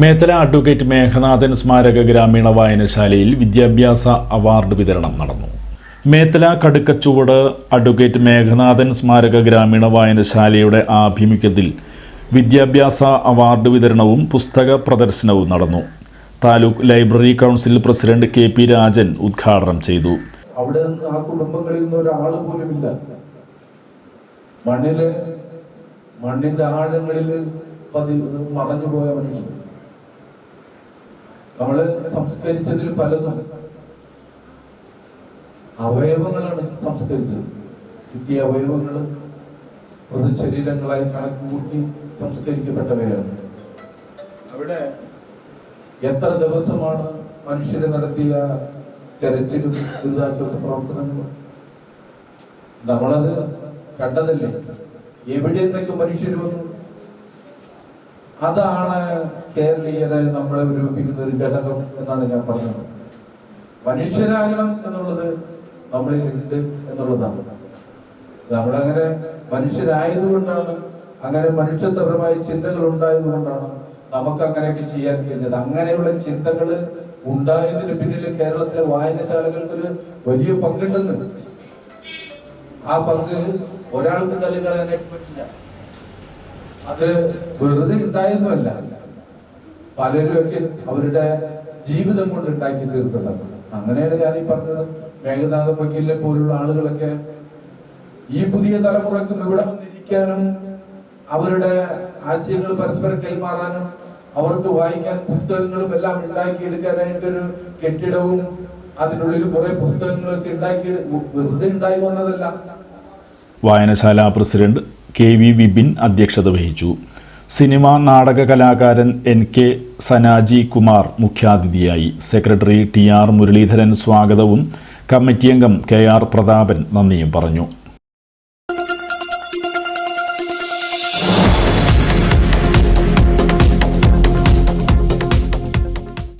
Methala advocate Meghanathan സ്മാരക ഗ്രാമീണ വായനശാലയിൽ വിദ്യാഭ്യാസ അവാർഡ് വിതരണം നടന്നു. മേത്തല കടുക്കച്ചുവട് അഡ്വക്കേറ്റ് മേഘനാഥൻ സ്മാരക ഗ്രാമീണ വായനശാലയുടെ ആഭിമുഖ്യത്തിൽ വിദ്യാഭ്യാസ അവാർഡ് വിതരണവും പുസ്തക പ്രദർശനവും നടന്നു. Taluk library council president K P Rajan ഉദ്ഘാടനം ചെയ്തു. അവിടെ ആ കുടുംബങ്ങളിൽ നിന്ന് ഒരാൾ പോലും ഇല്ല. മണ്ണിൽ മണ്ണിന്റെ ആഴങ്ങളിൽ പതി മറഞ്ഞുപോയ മനുഷ്യൻ. നമ്മൾ സംസ്കരിച്ചതിൽ പലതും അവയവങ്ങളാണ് സംസ്കരിച്ചത്. കിട്ടിയ അവയവങ്ങൾ മൃതശരീരങ്ങളായി കണക്ക് കൂട്ടി സംസ്കരിക്കപ്പെട്ടവയാണ്. അവിടെ എത്ര ദിവസമാണ് മനുഷ്യര് നടത്തിയ തെരച്ചിലും ദുരിതാശ്വാസ പ്രവർത്തനങ്ങളും? നമ്മളത് കണ്ടതല്ലേ? എവിടെ നിന്നൊക്കെ മനുഷ്യർ വന്നു? അതാണ് കേരളീയരെ നമ്മളെ ഒരുമിപ്പിക്കുന്ന ഒരു ഘടകം എന്നാണ് ഞാൻ പറഞ്ഞത്. മനുഷ്യരാകണം എന്നുള്ളത് നമ്മളിൽ ഉണ്ട് എന്നുള്ളതാണ്. നമ്മളങ്ങനെ മനുഷ്യരായതുകൊണ്ടാണ് അങ്ങനെ മനുഷ്യത്വപരമായ ചിന്തകൾ ഉണ്ടായതുകൊണ്ടാണ് നമുക്ക് അങ്ങനെയൊക്കെ ചെയ്യാൻ കഴിഞ്ഞത്. അങ്ങനെയുള്ള ചിന്തകൾ ഉണ്ടായതിന് പിന്നിൽ കേരളത്തിലെ വായനശാലകൾക്ക് ഒരു വലിയ പങ്കുണ്ടെന്ന്. ആ പങ്ക് ഒരാൾക്ക് തള്ളിക്കളയാനായിട്ട് പറ്റില്ല. അത് വെറുതെ ഉണ്ടായതുമല്ല പലരുമൊക്കെ അവരുടെ ജീവിതം കൊണ്ട് ഉണ്ടാക്കി തീർത്തതാണ്. അങ്ങനെയാണ് ഞാൻ ഈ പറഞ്ഞത്. മേഘനാഥ വക്കീലിനെ പോലുള്ള ആളുകളൊക്കെ ഈ പുതിയ തലമുറക്കും ഇവിടെ വന്നിരിക്കാനും അവരുടെ ആശയങ്ങൾ പരസ്പരം കൈമാറാനും അവർക്ക് വായിക്കാൻ പുസ്തകങ്ങളും എല്ലാം ഉണ്ടാക്കിയെടുക്കാനായിട്ടൊരു കെട്ടിടവും അതിനുള്ളിൽ കുറെ പുസ്തകങ്ങളൊക്കെ ഉണ്ടാക്കി വെറുതെ ഉണ്ടായി വന്നതല്ല. വായനശാല പ്രസിഡന്റ് കെ വി വിപിൻ അധ്യക്ഷത വഹിച്ചു. സിനിമ നാടക കലാകാരൻ എൻ കെ സനാജി കുമാർ മുഖ്യാതിഥിയായി. സെക്രട്ടറി ടി ആർ മുരളീധരൻ സ്വാഗതവും കമ്മിറ്റിയംഗം കെ ആർ പ്രതാപൻ നന്ദിയും പറഞ്ഞു.